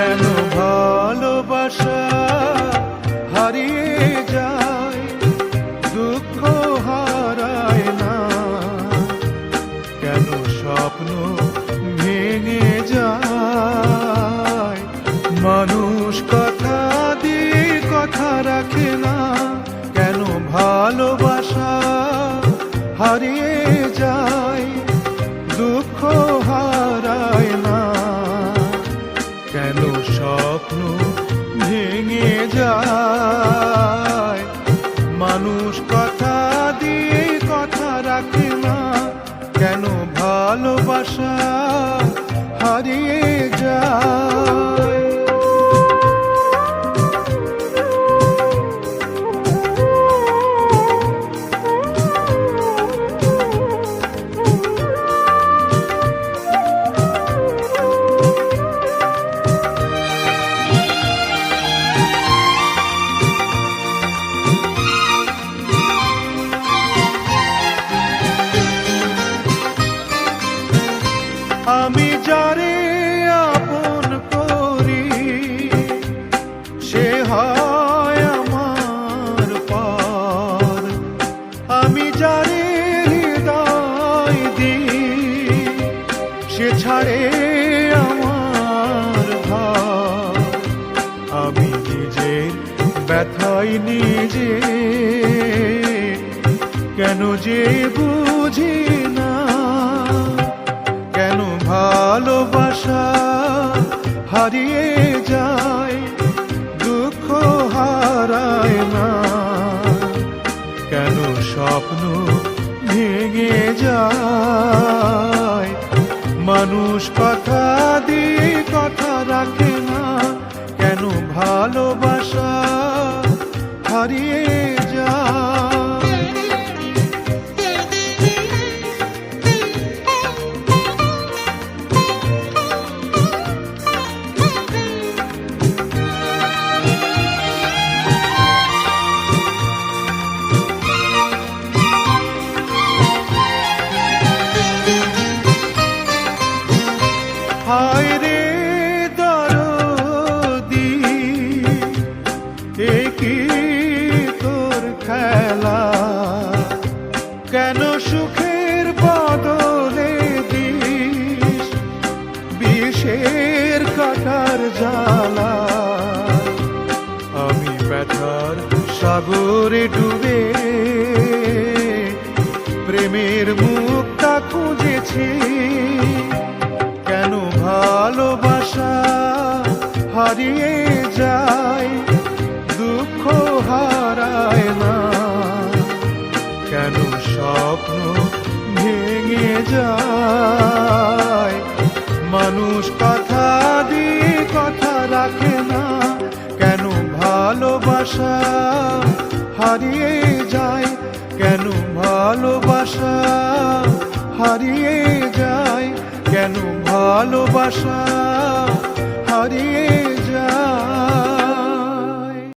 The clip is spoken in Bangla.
কেন ভালোবাসা হারিয়ে যায়, দুঃখ হারায় না। কেন স্বপ্ন ভেঙে যায়? মানুষ কথা দিয়ে কথা রাখে না। কেন ভালোবাসা হারিয়ে যায়, দুঃখ হারায় স্বপ্ন ভেঙে যায়। মানুষ কথা দিয়ে কথা রাখে না কেন ভালোবাসা হারিয়ে যায়? যারে সে ছাড়ে আমার নিজে কেন যে বুঝি না? কেন ভালোবাসা হারিয়ে ভেঙে যায়। মানুষ কথা দিয়ে কথা রাখে না কেন ভালোবাসা হারিয়ে হায় রে দরদি, এ কি তোর খেলা? কেন সুখের বদলে দিস বিষের কাটার জ্বালা? আমি ব্যথার সাগরে ডুবে প্রেমের মুক্তা খুঁজেছি। ভালোবাসা হারিয়ে যায়, দুঃখ হারায় না। কেন স্বপ্ন ভেঙে যায়? মানুষ কথা দিয়ে কথা রাখে না। কেন ভালোবাসা হারিয়ে যায়? কেন ভালোবাসা হারিয়ে কেন ভালোবাসা হারিয়ে